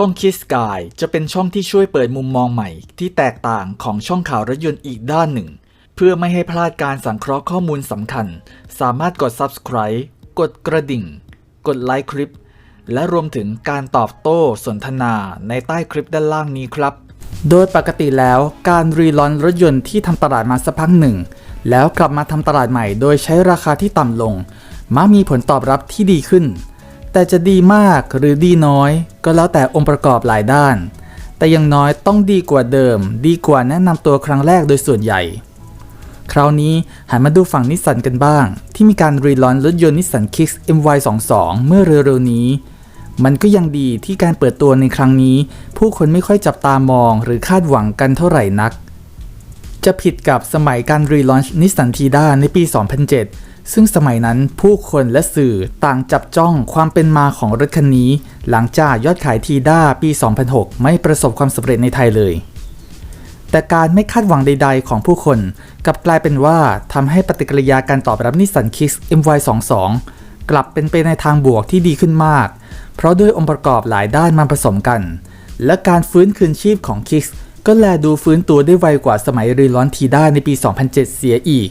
ช่องคิสกายจะเป็นช่องที่ช่วยเปิดมุมมองใหม่ ที่แตกต่างของช่องข่าวรถยนต์อีกด้านหนึ่ง เพื่อไม่ให้พลาดการสังเคราะห์ข้อมูลสำคัญ สามารถกด subscribe กดกระดิ่ง กดไลค์คลิป และรวมถึงการตอบโต้สนทนาในใต้คลิปด้านล่างนี้ครับ โดยปกติแล้วการรีลอนรถยนต์ที่ทำตลาดมาสักพักหนึ่ง แล้วกลับมาทำตลาดใหม่โดยใช้ราคาที่ต่ำลงมักมีผลตอบรับที่ดีขึ้น แต่จะดีมากหรือดีน้อยก็แล้วแต่องค์ประกอบหลายด้าน แต่อยังน้อยต้องดีกว่าเดิม ดีกว่าแนะนำตัวครั้งแรกโดยส่วนใหญ่ คราวนี้หันมาดูฝั่งนิสสันกันบ้าง ที่มีการรีลอนรถยนต์นิสสัน Kicks MY22 เมื่อเร็วๆนี้ มันก็ยังดีที่การเปิดตัวในครั้งนี้ ผู้คนไม่ค่อยจับตามองหรือคาดหวังกันเท่าไหร่นัก จะผิดกับสมัยการรีลอนช์นิสสันทีด้าในปี 2007 ซึ่งสมัยนั้นผู้คนและสื่อต่างจับจ้องความเป็นมาของรถคันนี้ หลังจากยอดขายทีด้าปี 2006 ไม่ประสบความสำเร็จในไทยเลย แต่การไม่คาดหวังใด ๆ ของผู้คนกลับกลายเป็นว่าทำให้ปฏิกิริยาการตอบรับนิสสัน Kicks MY22 กลับเป็นไปในทางบวกที่ดีขึ้นมาก เพราะด้วยองค์ประกอบหลายด้านมาผสมกัน และการฟื้นคืนชีพของ Kicks ก็แลดูฟื้นตัวได้ไวกว่าสมัยรีลอนทีด้าในปี 2007 เสียอีก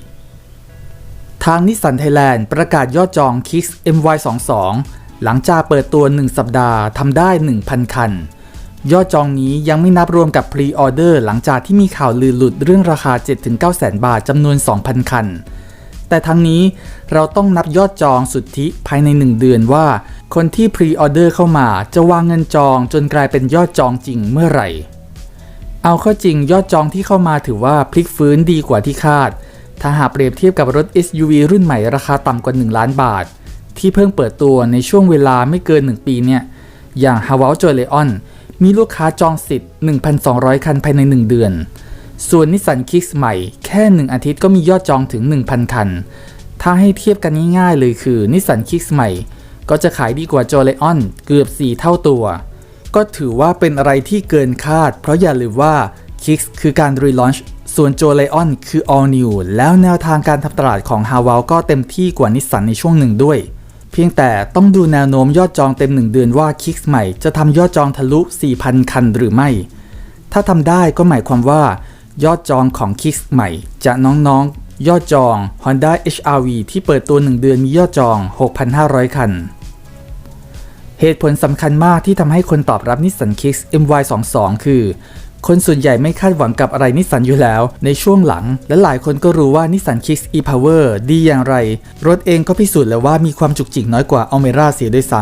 ทางนิสสันไทยแลนด์ประกาศยอดจอง Kicks MY22 หลังจากเปิดตัว 1 สัปดาห์ทำได้ 1,000 คัน ยอดจองนี้ยังไม่นับรวมกับพรีออเดอร์หลังจากที่มีข่าวลือหลุดเรื่องราคา 7-9แสนบาทจำนวน 2,000 คัน แต่ทั้งนี้เราต้องนับยอดจองสุทธิภายใน 1 เดือนว่า คนที่พรีออเดอร์เข้ามาจะวางเงินจองจนกลายเป็นยอดจองจริงเมื่อไหร่ เอาเข้าจริงยอดจองที่เข้ามาถือว่าพลิกฟื้นดีกว่าที่คาด ถ้าหากเปรียบเทียบกับรถ SUV รุ่นใหม่ราคาต่ำกว่า 1 ล้านบาท ที่เพิ่งเปิดตัวในช่วงเวลาไม่เกิน 1 ปีเนี่ย อย่าง h a v a l j o y l e o n มีลูกค้าจองสิทธิ์ 1,200 คันภายใน 1 เดือน ส่วนนิสสันคิกส์ใหม่ แค่ 1 อาทิตย์ก็มียอดจองถึง 1,000 คัน ถ้าให้เทียบกันง่ายๆเลยคือนิสสันคิกส์ใหม่ ก็จะขายดีกว่า j o l e o n เกือบ 4 เท่าตัว ก็ถือว่าเป็นอะไรที่เกินคาด เพราะอย่าลืมว่า Kicks คือการรีลอนช์ ส่วน j o l e o n คือ All New แล้วแนวทางการทำตลาดของ h a v a l ก็เต็มที่กว่านิสสันในช่วงหนึ่งด้วย เพียงแต่ต้องดูแนวโน้มยอดจองเต็ม 1 เดือนว่า Kicks ใหม่จะทำยอดจองทะลุ 4,000 คันหรือไม่ ถ้าทำได้ก็หมายความว่า ยอดจองของ Kicks ใหม่ จะน้องๆ ยอดจอง Honda HR-V ที่เปิดตัว 1 เดือนมียอดจอง 6,500 คันเหตุผลสำคัญมากที่ทำให้คนตอบรับนิสสัน Kicks MY22 คือ คนส่วนใหญ่ไม่คาดหวังกับอะไรนิสสันอยู่แล้ว ในช่วงหลัง และหลายคนก็รู้ว่านิสสัน Kicks e-Power ดีอย่างไร รถเองก็พิสูจน์แล้วว่ามีความจุกจิกน้อยกว่า Almera เสียด้วยซ้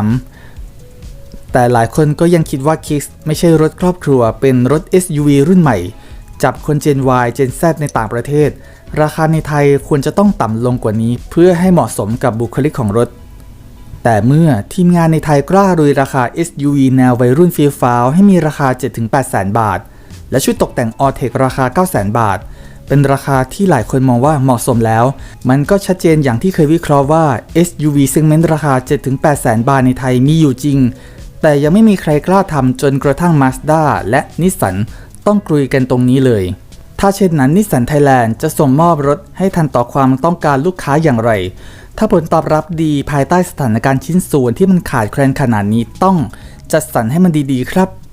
ำแต่หลายคนก็ยังคิดว่า Kicks ไม่ใช่รถครอบครัว เป็นรถ SUV รุ่นใหม่ จับคน Gen Y Gen Z ในต่างประเทศ ราคาในไทยควรจะต้องต่ำลงกว่านี้ เพื่อให้เหมาะสมกับบุคลิกของรถแต่เมื่อทีมงานในไทยกล้ารุยราคา SUV แนววัยรุ่นฟีลฟ้าวให้มีราคา 7-8แสนบาท และชุดตกแต่ง a l t e c ราคา9แสนบาท เป็นราคาที่หลายคนมองว่าเหมาะสมแล้ว มันก็ชัดเจนอย่างที่เคยวิเคราะห์ว่า SUV segment ราคา 7-8แสนบาทในไทยมีอยู่จริง แต่ยังไม่มีใครกล้าทำจนกระทั่ง Mazda และ Nissan ต้องกลุยกันตรงนี้เลย ถ้าเช่นนั้นนิสสันไทยแลนด์จะส่งมอบรถให้ทันต่อความต้องการลูกค้าอย่างไร ถ้าผลตอบรับดีภายใต้สถานการณ์ชิ้นส่วนที่มันขาดแคลนขนาดนี้ต้องจัดสรรให้มันดีๆครับ